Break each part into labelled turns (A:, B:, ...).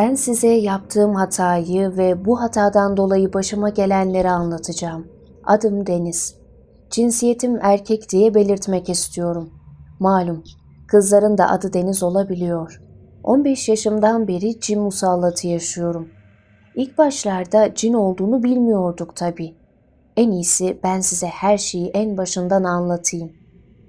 A: Ben size yaptığım hatayı ve bu hatadan dolayı başıma gelenleri anlatacağım. Adım Deniz. Cinsiyetim erkek diye belirtmek istiyorum. Malum, kızların da adı Deniz olabiliyor. 15 yaşımdan beri cin musallatı yaşıyorum. İlk başlarda cin olduğunu bilmiyorduk tabii. En iyisi ben size her şeyi en başından anlatayım.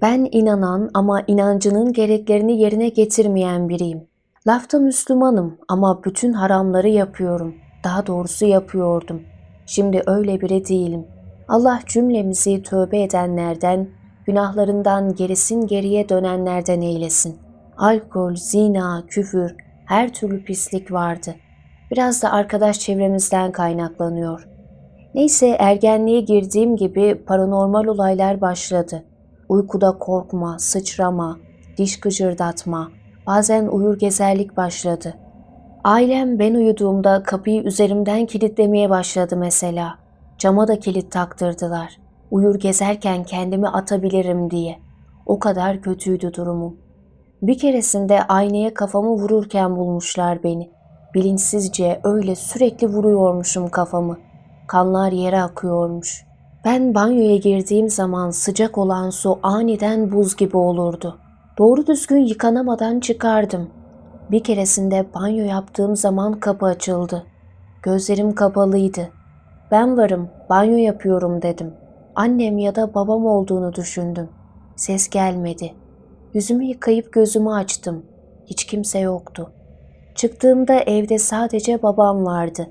A: Ben inanan ama inancının gereklerini yerine getirmeyen biriyim. Lafta Müslümanım ama bütün haramları yapıyorum. Daha doğrusu yapıyordum. Şimdi öyle biri değilim. Allah cümlemizi tövbe edenlerden, günahlarından gerisin geriye dönenlerden eylesin. Alkol, zina, küfür, her türlü pislik vardı. Biraz da arkadaş çevremizden kaynaklanıyor. Neyse ergenliğe girdiğim gibi paranormal olaylar başladı. Uykuda korkma, sıçrama, diş gıcırdatma, bazen uyur gezerlik başladı. Ailem ben uyuduğumda kapıyı üzerimden kilitlemeye başladı mesela. Cama da kilit taktırdılar. Uyur gezerken kendimi atabilirim diye. O kadar kötüydü durumum. Bir keresinde aynaya kafamı vururken bulmuşlar beni. Bilinçsizce öyle sürekli vuruyormuşum kafamı. Kanlar yere akıyormuş. Ben banyoya girdiğim zaman sıcak olan su aniden buz gibi olurdu. Doğru düzgün yıkanamadan çıkardım. Bir keresinde banyo yaptığım zaman kapı açıldı. Gözlerim kapalıydı. Ben varım, banyo yapıyorum dedim. Annem ya da babam olduğunu düşündüm. Ses gelmedi. Yüzümü yıkayıp gözümü açtım. Hiç kimse yoktu. Çıktığımda evde sadece babam vardı.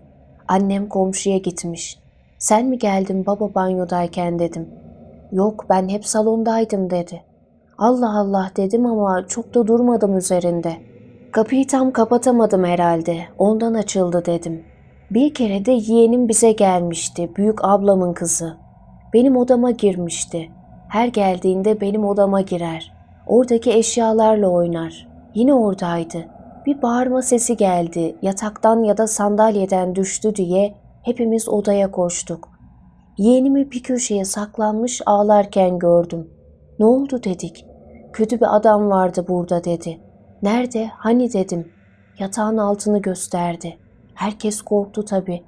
A: Annem komşuya gitmiş. Sen mi geldin baba banyodayken dedim. Yok ben hep salondaydım dedi. Allah Allah dedim ama çok da durmadım üzerinde. Kapıyı tam kapatamadım herhalde. Ondan açıldı dedim. Bir kere de yeğenim bize gelmişti. Büyük ablamın kızı. Benim odama girmişti. Her geldiğinde benim odama girer. Oradaki eşyalarla oynar. Yine oradaydı. Bir bağırma sesi geldi. Yataktan ya da sandalyeden düştü diye hepimiz odaya koştuk. Yeğenimi bir köşeye saklanmış ağlarken gördüm. Ne oldu dedik. Kötü bir adam vardı burada dedi. Nerede? Hani dedim. Yatağın altını gösterdi. Herkes korktu tabii.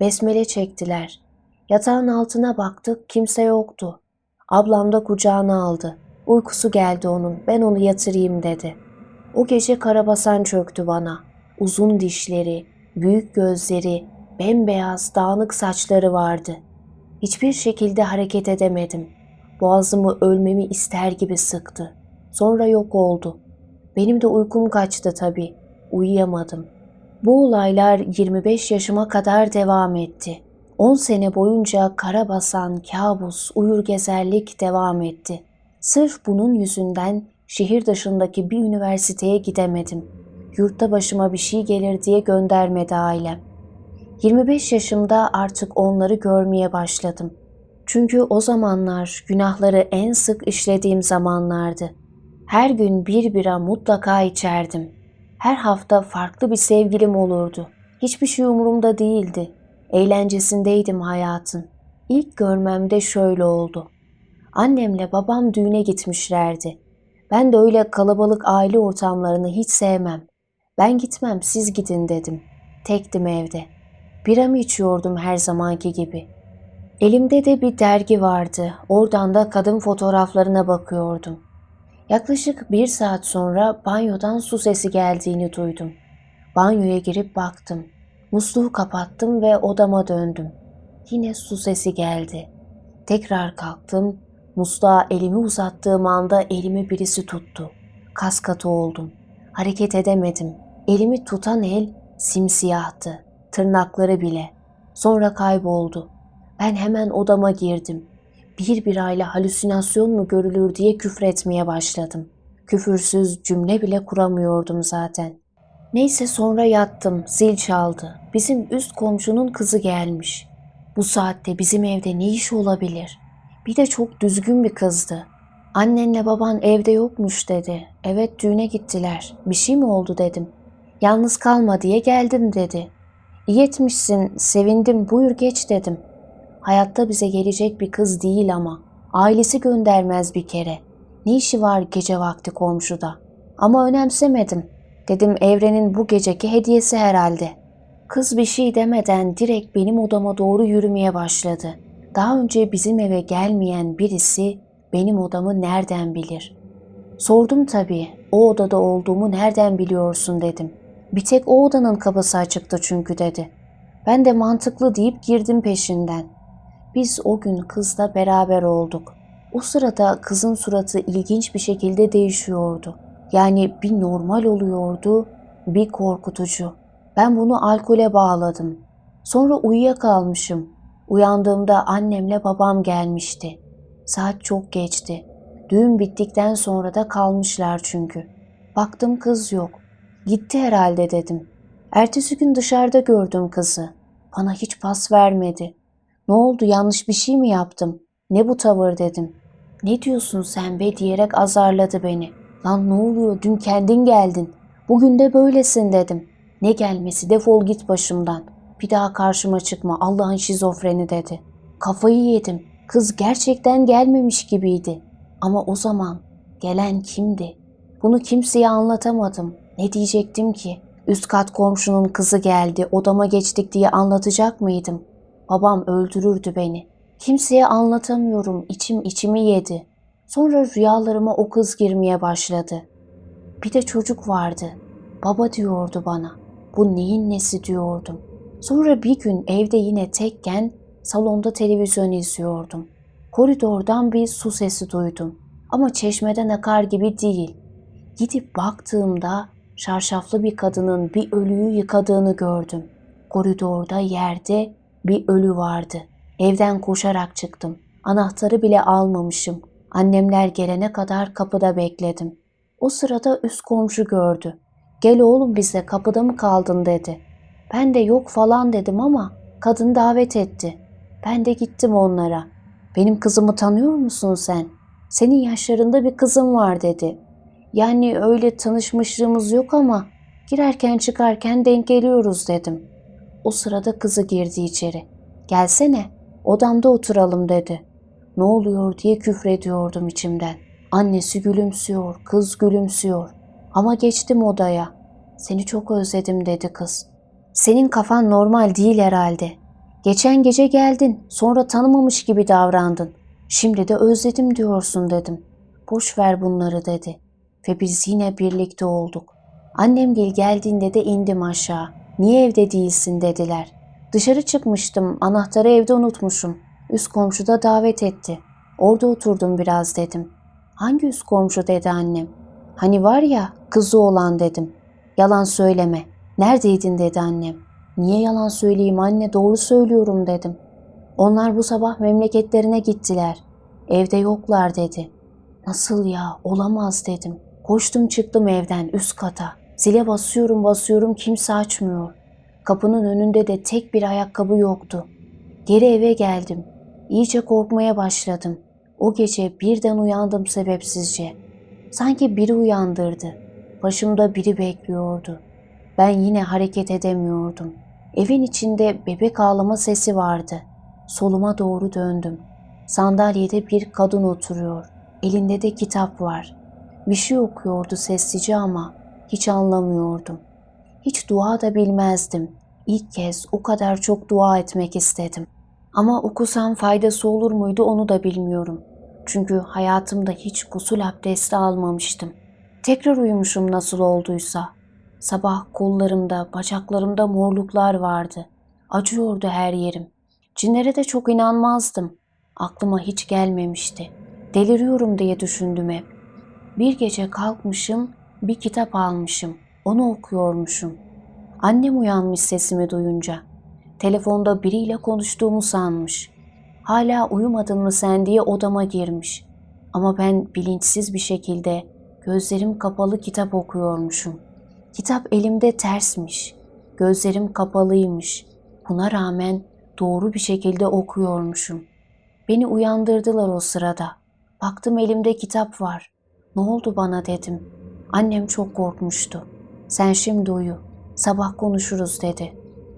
A: Besmele çektiler. Yatağın altına baktık kimse yoktu. Ablam da kucağına aldı. Uykusu geldi onun. Ben onu yatırayım dedi. O gece karabasan çöktü bana. Uzun dişleri, büyük gözleri, bembeyaz dağınık saçları vardı. Hiçbir şekilde hareket edemedim. Boğazımı ölmemi ister gibi sıktı. Sonra yok oldu. Benim de uykum kaçtı tabii. Uyuyamadım. Bu olaylar 25 yaşıma kadar devam etti. 10 sene boyunca karabasan, kabus, uyur gezerlik devam etti. Sırf bunun yüzünden şehir dışındaki bir üniversiteye gidemedim. Yurtta başıma bir şey gelir diye göndermedi ailem. 25 yaşımda artık onları görmeye başladım. Çünkü o zamanlar günahları en sık işlediğim zamanlardı. Her gün bir bira mutlaka içerdim. Her hafta farklı bir sevgilim olurdu. Hiçbir şey umurumda değildi. Eğlencesindeydim hayatın. İlk görmemde şöyle oldu. Annemle babam düğüne gitmişlerdi. Ben de öyle kalabalık aile ortamlarını hiç sevmem. Ben gitmem siz gidin dedim. Tektim evde. Biramı içiyordum her zamanki gibi. Elimde de bir dergi vardı. Oradan da kadın fotoğraflarına bakıyordum. Yaklaşık bir saat sonra banyodan su sesi geldiğini duydum. Banyoya girip baktım. Musluğu kapattım ve odama döndüm. Yine su sesi geldi. Tekrar kalktım. Musluğa elimi uzattığım anda elimi birisi tuttu. Kas katı oldum. Hareket edemedim. Elimi tutan el simsiyahtı. Tırnakları bile. Sonra kayboldu. Ben hemen odama girdim. Bir birayla halüsinasyon mu görülür diye küfretmeye başladım. Küfürsüz cümle bile kuramıyordum zaten. Neyse sonra yattım, zil çaldı. Bizim üst komşunun kızı gelmiş. Bu saatte bizim evde ne iş olabilir? Bir de çok düzgün bir kızdı. Annenle baban evde yokmuş dedi. Evet düğüne gittiler. Bir şey mi oldu dedim. Yalnız kalma diye geldim dedi. İyi etmişsin, sevindim, buyur geç dedim. Hayatta bize gelecek bir kız değil ama. Ailesi göndermez bir kere. Ne işi var gece vakti komşuda? Ama önemsemedim. Dedim evrenin bu geceki hediyesi herhalde. Kız bir şey demeden direkt benim odama doğru yürümeye başladı. Daha önce bizim eve gelmeyen birisi benim odamı nereden bilir? Sordum tabii. O odada olduğumu nereden biliyorsun dedim. Bir tek o odanın kapısı açıktı çünkü dedi. Ben de mantıklı deyip girdim peşinden. Biz o gün kızla beraber olduk. O sırada kızın suratı ilginç bir şekilde değişiyordu. Yani bir normal oluyordu, bir korkutucu. Ben bunu alkole bağladım. Sonra uyuyakalmışım. Uyandığımda annemle babam gelmişti. Saat çok geçti. Düğün bittikten sonra da kalmışlar çünkü. Baktım kız yok. Gitti herhalde dedim. Ertesi gün dışarıda gördüm kızı. Bana hiç pas vermedi. Ne oldu yanlış bir şey mi yaptım? Ne bu tavır dedim. Ne diyorsun sen be diyerek azarladı beni. Lan ne oluyor dün kendin geldin. Bugün de böylesin dedim. Ne gelmesi defol git başımdan. Bir daha karşıma çıkma Allah'ın şizofreni dedi. Kafayı yedim. Kız gerçekten gelmemiş gibiydi. Ama o zaman gelen kimdi? Bunu kimseye anlatamadım. Ne diyecektim ki? Üst kat komşunun kızı geldi, odama geçtik diye anlatacak mıydım? Babam öldürürdü beni. Kimseye anlatamıyorum, içim içimi yedi. Sonra rüyalarıma o kız girmeye başladı. Bir de çocuk vardı. Baba diyordu bana. Bu neyin nesi diyordum. Sonra bir gün evde yine tekken salonda televizyon izliyordum. Koridordan bir su sesi duydum. Ama çeşmeden akar gibi değil. Gidip baktığımda şarşaflı bir kadının bir ölüyü yıkadığını gördüm. Koridorda yerde bir ölü vardı. Evden koşarak çıktım. Anahtarı bile almamışım. Annemler gelene kadar kapıda bekledim. O sırada üst komşu gördü. Gel oğlum bize kapıda mı kaldın dedi. Ben de yok falan dedim ama kadın davet etti. Ben de gittim onlara. Benim kızımı tanıyor musun sen? Senin yaşlarında bir kızım var dedi. Yani öyle tanışmışlığımız yok ama girerken çıkarken denk geliyoruz dedim. O sırada kızı girdi içeri. Gelsene odamda oturalım dedi. Ne oluyor diye küfrediyordum içimden. Annesi gülümsüyor, kız gülümsüyor. Ama geçtim odaya. Seni çok özledim dedi kız. Senin kafan normal değil herhalde. Geçen gece geldin, sonra tanımamış gibi davrandın. Şimdi de özledim diyorsun dedim. Boş ver bunları dedi. Ve biz yine birlikte olduk. Annemgil geldiğinde de indim aşağı. Niye evde değilsin dediler. Dışarı çıkmıştım, anahtarı evde unutmuşum. Üst komşu da davet etti. Orada oturdum biraz dedim. Hangi üst komşu dedi annem. Hani var ya kızı olan dedim. Yalan söyleme. Neredeydin dedi annem. Niye yalan söyleyeyim anne doğru söylüyorum dedim. Onlar bu sabah memleketlerine gittiler. Evde yoklar dedi. Nasıl ya olamaz dedim. Koştum çıktım evden üst kata. Zile basıyorum basıyorum kimse açmıyor. Kapının önünde de tek bir ayakkabı yoktu. Geri eve geldim. İyice korkmaya başladım. O gece birden uyandım sebepsizce. Sanki biri uyandırdı. Başımda biri bekliyordu. Ben yine hareket edemiyordum. Evin içinde bebek ağlama sesi vardı. Soluma doğru döndüm. Sandalyede bir kadın oturuyor. Elinde de kitap var. Bir şey okuyordu sessizce ama hiç anlamıyordum. Hiç dua da bilmezdim. İlk kez o kadar çok dua etmek istedim. Ama okusam faydası olur muydu onu da bilmiyorum. Çünkü hayatımda hiç gusül abdesti almamıştım. Tekrar uyumuşum nasıl olduysa. Sabah kollarımda, bacaklarımda morluklar vardı. Acıyordu her yerim. Cinlere de çok inanmazdım. Aklıma hiç gelmemişti. Deliriyorum diye düşündüm hep. Bir gece kalkmışım, bir kitap almışım. Onu okuyormuşum. Annem uyanmış sesimi duyunca. Telefonda biriyle konuştuğumu sanmış. Hala uyumadın mı sen diye odama girmiş. Ama ben bilinçsiz bir şekilde gözlerim kapalı kitap okuyormuşum. Kitap elimde tersmiş. Gözlerim kapalıymış. Buna rağmen doğru bir şekilde okuyormuşum. Beni uyandırdılar o sırada. Baktım elimde kitap var. Ne oldu bana dedim. Annem çok korkmuştu. Sen şimdi uyu. Sabah konuşuruz dedi.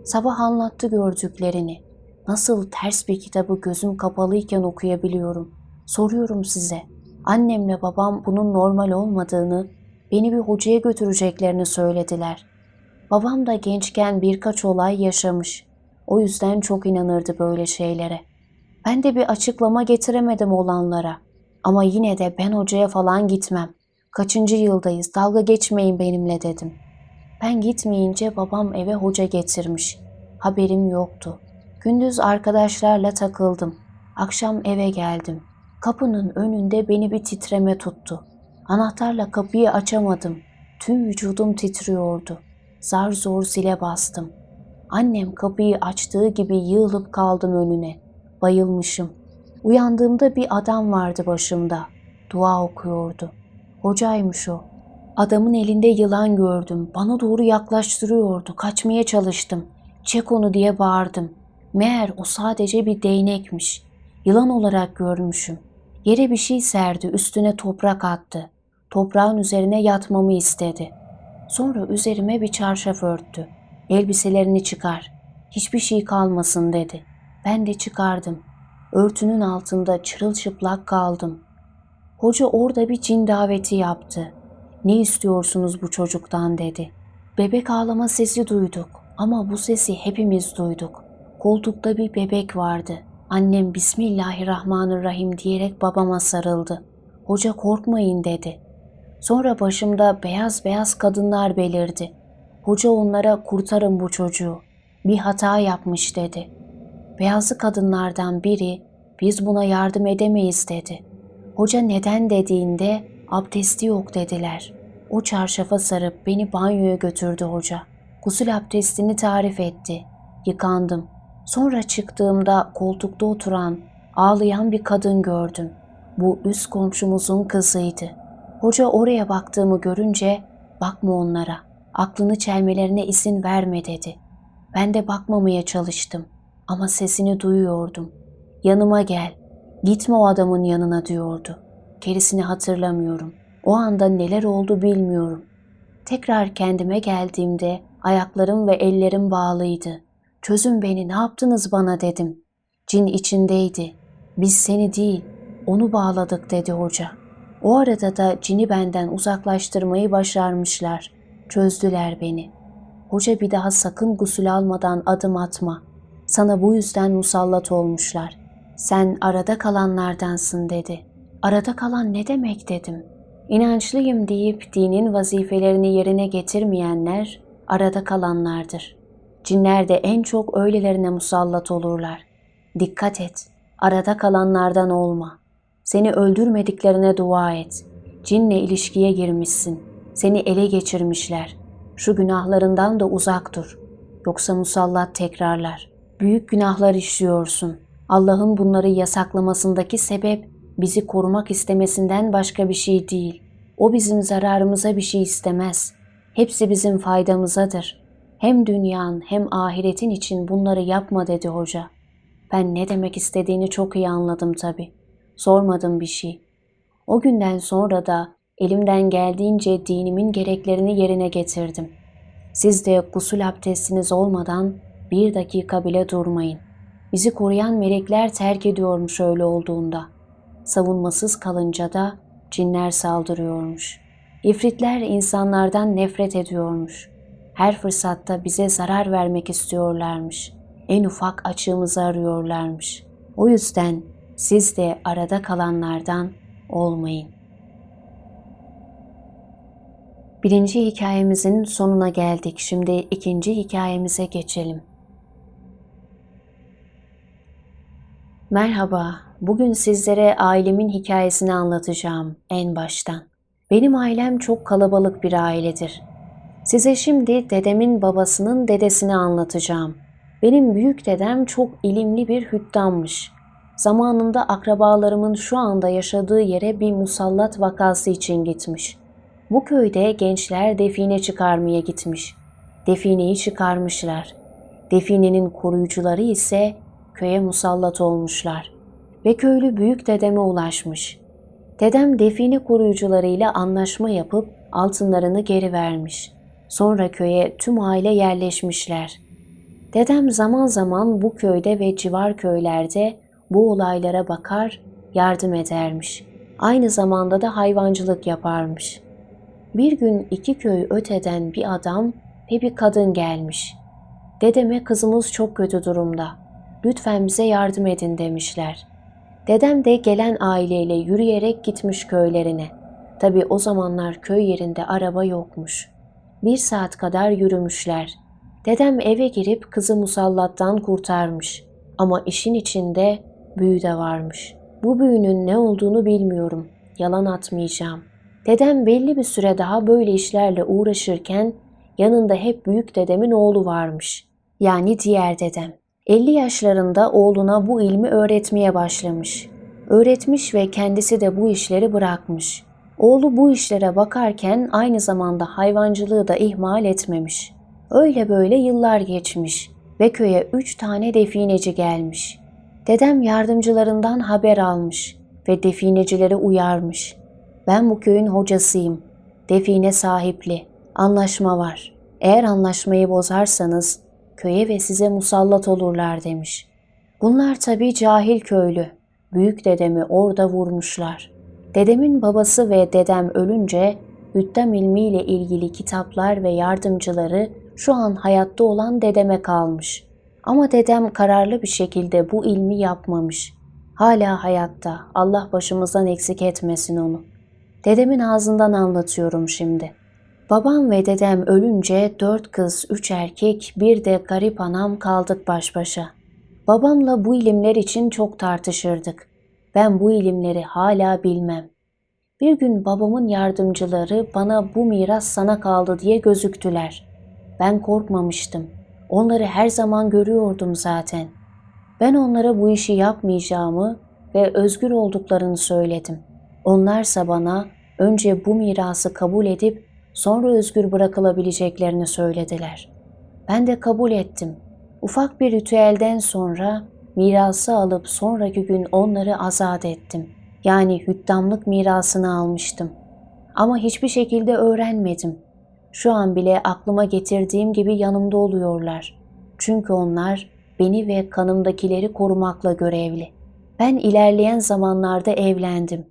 A: Sabah anlattı gördüklerini. Nasıl ters bir kitabı gözüm kapalıyken okuyabiliyorum? Soruyorum size. Annemle babam bunun normal olmadığını, beni bir hocaya götüreceklerini söylediler. Babam da gençken birkaç olay yaşamış. O yüzden çok inanırdı böyle şeylere. Ben de bir açıklama getiremedim olanlara. Ama yine de ben hocaya falan gitmem. Kaçıncı yıldayız, dalga geçmeyin benimle dedim. Ben gitmeyince babam eve hoca getirmiş. Haberim yoktu. Gündüz arkadaşlarla takıldım. Akşam eve geldim. Kapının önünde beni bir titreme tuttu. Anahtarla kapıyı açamadım. Tüm vücudum titriyordu. Zar zor zile bastım. Annem kapıyı açtığı gibi yığılıp kaldım önüne. Bayılmışım. Uyandığımda bir adam vardı başımda. Dua okuyordu. Hocaymış o. Adamın elinde yılan gördüm. Bana doğru yaklaştırıyordu. Kaçmaya çalıştım. Çek onu diye bağırdım. Meğer o sadece bir değnekmiş. Yılan olarak görmüşüm. Yere bir şey serdi, üstüne toprak attı. Toprağın üzerine yatmamı istedi. Sonra üzerime bir çarşaf örttü. Elbiselerini çıkar. Hiçbir şey kalmasın dedi. Ben de çıkardım. Örtünün altında çırılçıplak kaldım. Hoca orada bir cin daveti yaptı. Ne istiyorsunuz bu çocuktan dedi. Bebek ağlama sesi duyduk ama bu sesi hepimiz duyduk. Koltukta bir bebek vardı. Annem Bismillahirrahmanirrahim diyerek babama sarıldı. Hoca korkmayın dedi. Sonra başımda beyaz beyaz kadınlar belirdi. Hoca onlara kurtarın bu çocuğu. Bir hata yapmış dedi. Beyazlı kadınlardan biri biz buna yardım edemeyiz dedi. Hoca neden dediğinde abdesti yok dediler. O çarşafa sarıp beni banyoya götürdü hoca. Gusül abdestini tarif etti. Yıkandım. Sonra çıktığımda koltukta oturan, ağlayan bir kadın gördüm. Bu üst komşumuzun kızıydı. Hoca oraya baktığımı görünce bakma onlara, aklını çelmelerine izin verme dedi. Ben de bakmamaya çalıştım ama sesini duyuyordum. Yanıma gel, gitme o adamın yanına diyordu. Gerisini hatırlamıyorum. O anda neler oldu bilmiyorum. Tekrar kendime geldiğimde ayaklarım ve ellerim bağlıydı. Çözün beni ne yaptınız bana dedim. Cin içindeydi. Biz seni değil onu bağladık dedi hoca. O arada da cini benden uzaklaştırmayı başarmışlar. Çözdüler beni. Hoca bir daha sakın gusül almadan adım atma. Sana bu yüzden musallat olmuşlar. Sen arada kalanlardansın dedi. Arada kalan ne demek dedim. İnançlıyım deyip dinin vazifelerini yerine getirmeyenler arada kalanlardır. Cinler de en çok öylelerine musallat olurlar. Dikkat et, arada kalanlardan olma. Seni öldürmediklerine dua et. Cinle ilişkiye girmişsin. Seni ele geçirmişler. Şu günahlarından da uzak dur. Yoksa musallat tekrarlar. Büyük günahlar işliyorsun. Allah'ın bunları yasaklamasındaki sebep bizi korumak istemesinden başka bir şey değil. O bizim zararımıza bir şey istemez. Hepsi bizim faydamızadır. Hem dünyanın hem ahiretin için bunları yapma dedi hoca. Ben ne demek istediğini çok iyi anladım tabii. Sormadım bir şey. O günden sonra da elimden geldiğince dinimin gereklerini yerine getirdim. Siz de gusül abdestiniz olmadan bir dakika bile durmayın. Bizi koruyan melekler terk ediyormuş öyle olduğunda. Savunmasız kalınca da cinler saldırıyormuş. İfritler insanlardan nefret ediyormuş. Her fırsatta bize zarar vermek istiyorlarmış. En ufak açığımızı arıyorlarmış. O yüzden siz de arada kalanlardan olmayın. Birinci hikayemizin sonuna geldik. Şimdi ikinci hikayemize geçelim. Merhaba, bugün sizlere ailemin hikayesini anlatacağım en baştan. Benim ailem çok kalabalık bir ailedir. Size şimdi dedemin babasının dedesini anlatacağım. Benim büyük dedem çok ilimli bir hüddammış. Zamanında akrabalarımın şu anda yaşadığı yere bir musallat vakası için gitmiş. Bu köyde gençler define çıkarmaya gitmiş. Defineyi çıkarmışlar. Definenin koruyucuları ise köye musallat olmuşlar ve köylü büyük dedeme ulaşmış. Dedem define koruyucularıyla anlaşma yapıp altınlarını geri vermiş. Sonra köye tüm aile yerleşmişler. Dedem zaman zaman bu köyde ve civar köylerde bu olaylara bakar, yardım edermiş. Aynı zamanda da hayvancılık yaparmış. Bir gün iki köy öteden bir adam ve bir kadın gelmiş. Dedeme kızımız çok kötü durumda. Lütfen bize yardım edin demişler. Dedem de gelen aileyle yürüyerek gitmiş köylerine. Tabi o zamanlar köy yerinde araba yokmuş. Bir saat kadar yürümüşler. Dedem eve girip kızı musallattan kurtarmış. Ama işin içinde büyü de varmış. Bu büyünün ne olduğunu bilmiyorum. Yalan atmayacağım. Dedem belli bir süre daha böyle işlerle uğraşırken yanında hep büyük dedemin oğlu varmış. Yani diğer dedem. 50 yaşlarında oğluna bu ilmi öğretmeye başlamış. Öğretmiş ve kendisi de bu işleri bırakmış. Oğlu bu işlere bakarken aynı zamanda hayvancılığı da ihmal etmemiş. Öyle böyle yıllar geçmiş ve köye üç tane defineci gelmiş. Dedem yardımcılarından haber almış ve definecileri uyarmış. Ben bu köyün hocasıyım. Define sahipli. Anlaşma var. Eğer anlaşmayı bozarsanız köye ve size musallat olurlar demiş. Bunlar tabii cahil köylü. Büyük dedemi orada vurmuşlar. Dedemin babası ve dedem ölünce Hüttem ilmiyle ilgili kitaplar ve yardımcıları şu an hayatta olan dedeme kalmış. Ama dedem kararlı bir şekilde bu ilmi yapmamış. Hala hayatta. Allah başımızdan eksik etmesin onu. Dedemin ağzından anlatıyorum şimdi. Babam ve dedem ölünce dört kız, üç erkek, bir de garip anam kaldık baş başa. Babamla bu ilimler için çok tartışırdık. Ben bu ilimleri hala bilmem. Bir gün babamın yardımcıları bana bu miras sana kaldı diye gözüktüler. Ben korkmamıştım. Onları her zaman görüyordum zaten. Ben onlara bu işi yapmayacağımı ve özgür olduklarını söyledim. Onlarsa bana önce bu mirası kabul edip sonra özgür bırakılabileceklerini söylediler. Ben de kabul ettim. Ufak bir ritüelden sonra mirası alıp sonraki gün onları azat ettim. Yani hüddamlık mirasını almıştım. Ama hiçbir şekilde öğrenmedim. Şu an bile aklıma getirdiğim gibi yanımda oluyorlar. Çünkü onlar beni ve kanımdakileri korumakla görevli. Ben ilerleyen zamanlarda evlendim.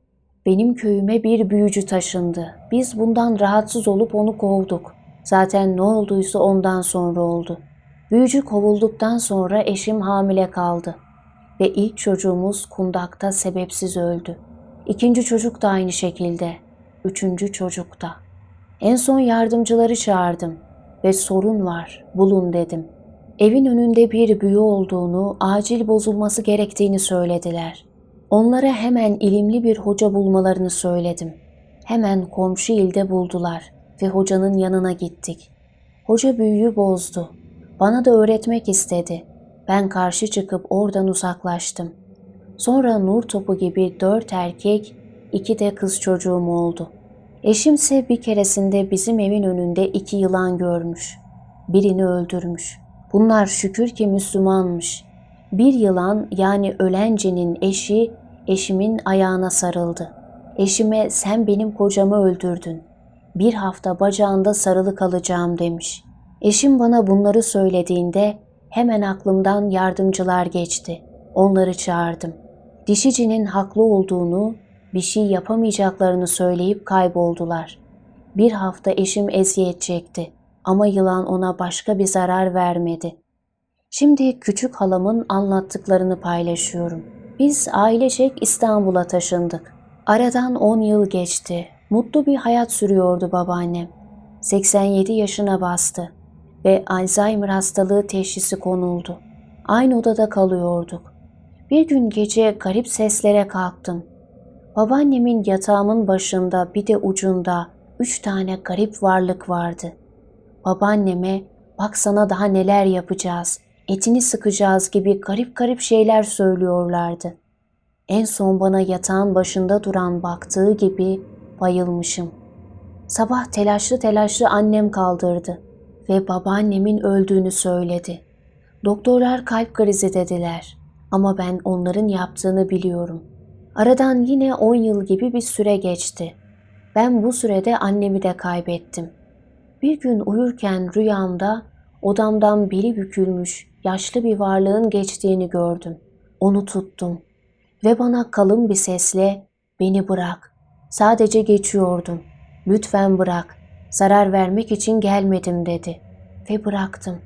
A: Benim köyüme bir büyücü taşındı. Biz bundan rahatsız olup onu kovduk. Zaten ne olduysa ondan sonra oldu. Büyücü kovulduktan sonra eşim hamile kaldı. Ve ilk çocuğumuz kundakta sebepsiz öldü. İkinci çocuk da aynı şekilde. Üçüncü çocuk da. En son yardımcıları çağırdım ve sorun var, bulun dedim. Evin önünde bir büyü olduğunu, acil bozulması gerektiğini söylediler. Onlara hemen ilimli bir hoca bulmalarını söyledim. Hemen komşu ilde buldular ve hocanın yanına gittik. Hoca büyüyü bozdu. Bana da öğretmek istedi. Ben karşı çıkıp oradan uzaklaştım. Sonra nur topu gibi dört erkek, iki de kız çocuğum oldu. Eşimse bir keresinde bizim evin önünde iki yılan görmüş. Birini öldürmüş. Bunlar şükür ki Müslümanmış. Bir yılan yani ölencenin eşi eşimin ayağına sarıldı. Eşime sen benim kocamı öldürdün. Bir hafta bacağında sarılı kalacağım demiş. Eşim bana bunları söylediğinde hemen aklımdan yardımcılar geçti. Onları çağırdım. Dişicinin haklı olduğunu, bir şey yapamayacaklarını söyleyip kayboldular. Bir hafta eşim eziyet çekti ama yılan ona başka bir zarar vermedi. Şimdi küçük halamın anlattıklarını paylaşıyorum. Biz ailecek İstanbul'a taşındık. Aradan 10 yıl geçti. Mutlu bir hayat sürüyordu babaannem. 87 yaşına bastı ve Alzheimer hastalığı teşhisi konuldu. Aynı odada kalıyorduk. Bir gün gece garip seslere kalktım. Babaannemin yatağımın başında bir de ucunda üç tane garip varlık vardı. Babaanneme bak sana daha neler yapacağız, etini sıkacağız gibi garip garip şeyler söylüyorlardı. En son bana yatağın başında duran baktığı gibi bayılmışım. Sabah telaşlı telaşlı annem kaldırdı ve babaannemin öldüğünü söyledi. Doktorlar kalp krizi dediler ama ben onların yaptığını biliyorum. Aradan yine 10 yıl gibi bir süre geçti. Ben bu sürede annemi de kaybettim. Bir gün uyurken rüyamda odamdan beli bükülmüş yaşlı bir varlığın geçtiğini gördüm. Onu tuttum ve bana kalın bir sesle beni bırak. Sadece geçiyordum. Lütfen bırak. Zarar vermek için gelmedim dedi ve bıraktım.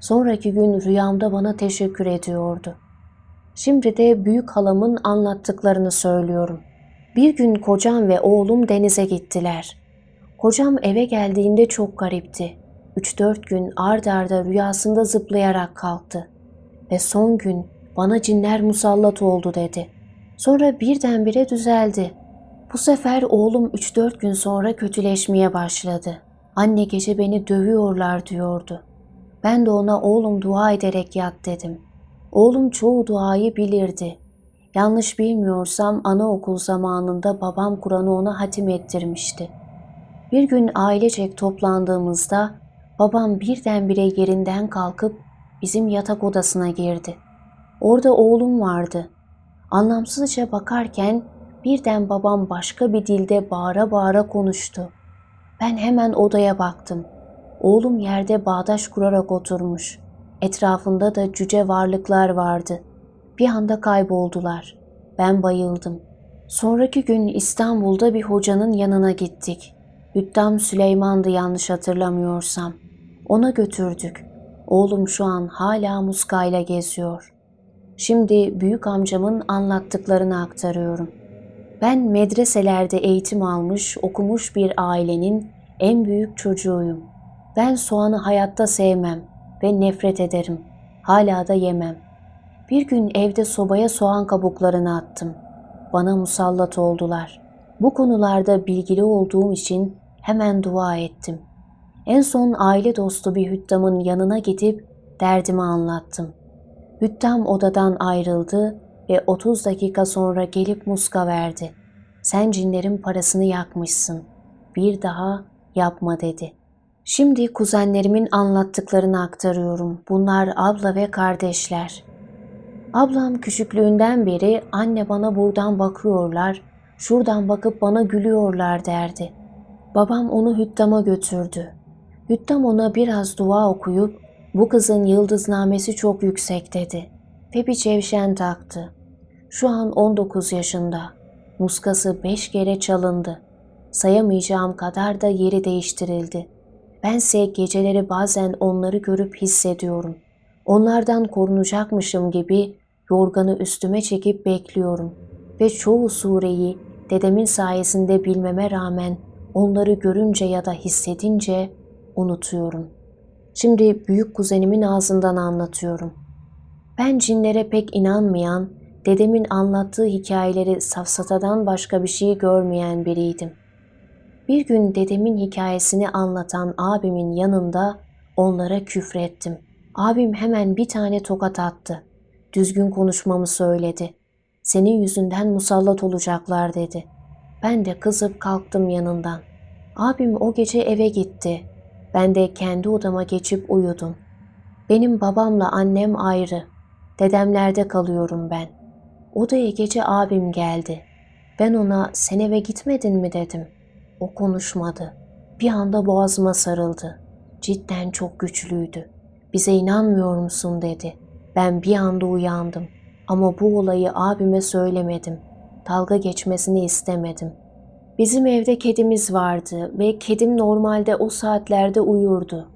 A: Sonraki gün rüyamda bana teşekkür ediyordu. Şimdi de büyük halamın anlattıklarını söylüyorum. Bir gün kocam ve oğlum denize gittiler. Kocam eve geldiğinde çok garipti. 3-4 gün ard arda rüyasında zıplayarak kalktı. Ve son gün bana cinler musallat oldu dedi. Sonra birdenbire düzeldi. Bu sefer oğlum 3-4 gün sonra kötüleşmeye başladı. Anne gece beni dövüyorlar diyordu. Ben de ona oğlum dua ederek yat dedim. Oğlum çoğu duayı bilirdi. Yanlış bilmiyorsam anaokul zamanında babam Kur'an'ı ona hatim ettirmişti. Bir gün ailecek toplandığımızda babam birdenbire yerinden kalkıp bizim yatak odasına girdi. Orada oğlum vardı. Anlamsızca bakarken birden babam başka bir dilde bağıra bağıra konuştu. Ben hemen odaya baktım. Oğlum yerde bağdaş kurarak oturmuş. Etrafında da cüce varlıklar vardı. Bir anda kayboldular. Ben bayıldım. Sonraki gün İstanbul'da bir hocanın yanına gittik. Hüddam Süleyman'dı yanlış hatırlamıyorsam. Ona götürdük. Oğlum şu an hala muskayla geziyor. Şimdi büyük amcamın anlattıklarını aktarıyorum. Ben medreselerde eğitim almış, okumuş bir ailenin en büyük çocuğuyum. Ben soğanı hayatta sevmem ve nefret ederim. Hala da yemem. Bir gün evde sobaya soğan kabuklarını attım. Bana musallat oldular. Bu konularda bilgili olduğum için hemen dua ettim. En son aile dostu bir hüddamın yanına gidip derdimi anlattım. Hüddam odadan ayrıldı ve 30 dakika sonra gelip muska verdi. Sen cinlerin parasını yakmışsın. Bir daha yapma dedi. Şimdi kuzenlerimin anlattıklarını aktarıyorum. Bunlar abla ve kardeşler. Ablam küçüklüğünden beri anne bana buradan bakıyorlar, şuradan bakıp bana gülüyorlar derdi. Babam onu Hüttam'a götürdü. Hüttam ona biraz dua okuyup bu kızın yıldıznamesi çok yüksek dedi ve bir çevşen taktı. Şu an 19 yaşında. Muskası beş kere çalındı. Sayamayacağım kadar da yeri değiştirildi. Bense geceleri bazen onları görüp hissediyorum. Onlardan korunacakmışım gibi yorganı üstüme çekip bekliyorum. Ve çoğu sureyi dedemin sayesinde bilmeme rağmen onları görünce ya da hissedince unutuyorum. Şimdi büyük kuzenimin ağzından anlatıyorum. Ben cinlere pek inanmayan, dedemin anlattığı hikayeleri safsatadan başka bir şey görmeyen biriydim. Bir gün dedemin hikayesini anlatan abimin yanında onlara küfrettim. Abim hemen bir tane tokat attı. Düzgün konuşmamı söyledi. Senin yüzünden musallat olacaklar dedi. Ben de kızıp kalktım yanından. Abim o gece eve gitti. Ben de kendi odama geçip uyudum. Benim babamla annem ayrı. Dedemlerde kalıyorum ben. Odaya gece abim geldi. Ben ona sen eve gitmedin mi dedim. O konuşmadı. Bir anda boğazıma sarıldı. Cidden çok güçlüydü. Bize inanmıyor musun dedi. Ben bir anda uyandım. Ama bu olayı abime söylemedim. Dalga geçmesini istemedim. Bizim evde kedimiz vardı ve kedim normalde o saatlerde uyurdu.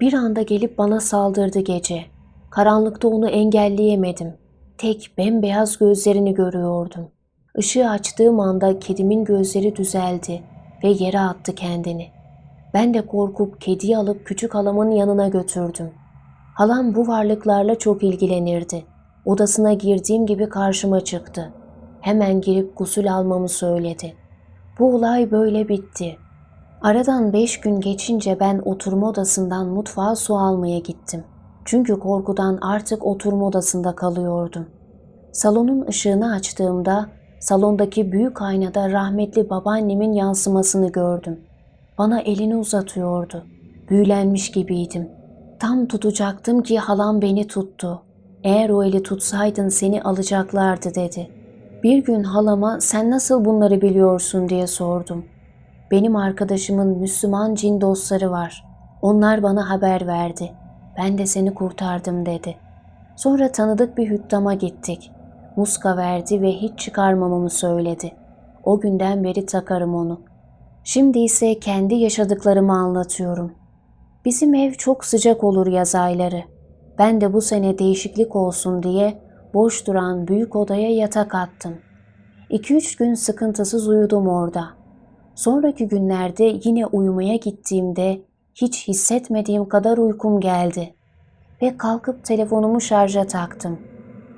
A: Bir anda gelip bana saldırdı gece. Karanlıkta onu engelleyemedim. Tek bembeyaz gözlerini görüyordum. Işığı açtığım anda kedimin gözleri düzeldi ve yere attı kendini. Ben de korkup kediyi alıp küçük halamın yanına götürdüm. Halam bu varlıklarla çok ilgilenirdi. Odasına girdiğim gibi karşıma çıktı. Hemen girip gusül almamı söyledi. Bu olay böyle bitti. Aradan beş gün geçince ben oturma odasından mutfağa su almaya gittim. Çünkü korkudan artık oturma odasında kalıyordum. Salonun ışığını açtığımda salondaki büyük aynada rahmetli babaannemin yansımasını gördüm. Bana elini uzatıyordu. Büyülenmiş gibiydim. Tam tutacaktım ki halam beni tuttu. Eğer o eli tutsaydın seni alacaklardı dedi. Bir gün halama sen nasıl bunları biliyorsun diye sordum. Benim arkadaşımın Müslüman cin dostları var. Onlar bana haber verdi. Ben de seni kurtardım dedi. Sonra tanıdık bir hüttama gittik. Muska verdi ve hiç çıkarmamamı söyledi. O günden beri takarım onu. Şimdi ise kendi yaşadıklarımı anlatıyorum. Bizim ev çok sıcak olur yaz ayları. Ben de bu sene değişiklik olsun diye boş duran büyük odaya yatak attım. 2-3 gün sıkıntısız uyudum orada. Sonraki günlerde yine uyumaya gittiğimde hiç hissetmediğim kadar uykum geldi ve kalkıp telefonumu şarja taktım.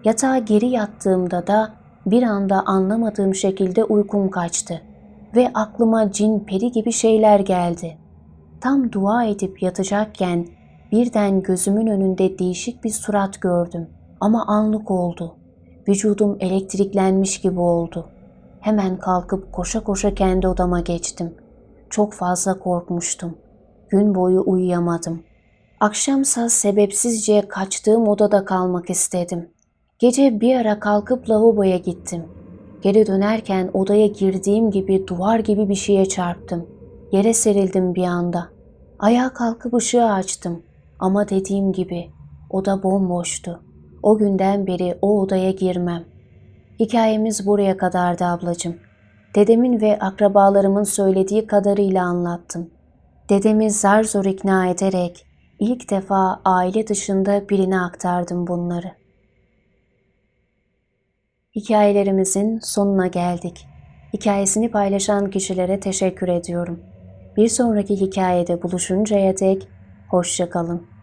A: Yatağa geri yattığımda da bir anda anlamadığım şekilde uykum kaçtı ve aklıma cin peri gibi şeyler geldi. Tam dua edip yatacakken birden gözümün önünde değişik bir surat gördüm ama anlık oldu. Vücudum elektriklenmiş gibi oldu. Hemen kalkıp koşa koşa kendi odama geçtim. Çok fazla korkmuştum. Gün boyu uyuyamadım. Akşamsa sebepsizce kaçtığım odada kalmak istedim. Gece bir ara kalkıp lavaboya gittim. Geri dönerken odaya girdiğim gibi duvar gibi bir şeye çarptım. Yere serildim bir anda. Ayağa kalkıp ışığı açtım. Ama dediğim gibi oda bomboştu. O günden beri o odaya girmem. Hikayemiz buraya kadardı ablacığım. Dedemin ve akrabalarımın söylediği kadarıyla anlattım. Dedemi zar zor ikna ederek ilk defa aile dışında birine aktardım bunları. Hikayelerimizin sonuna geldik. Hikayesini paylaşan kişilere teşekkür ediyorum. Bir sonraki hikayede buluşuncaya dek hoşça kalın.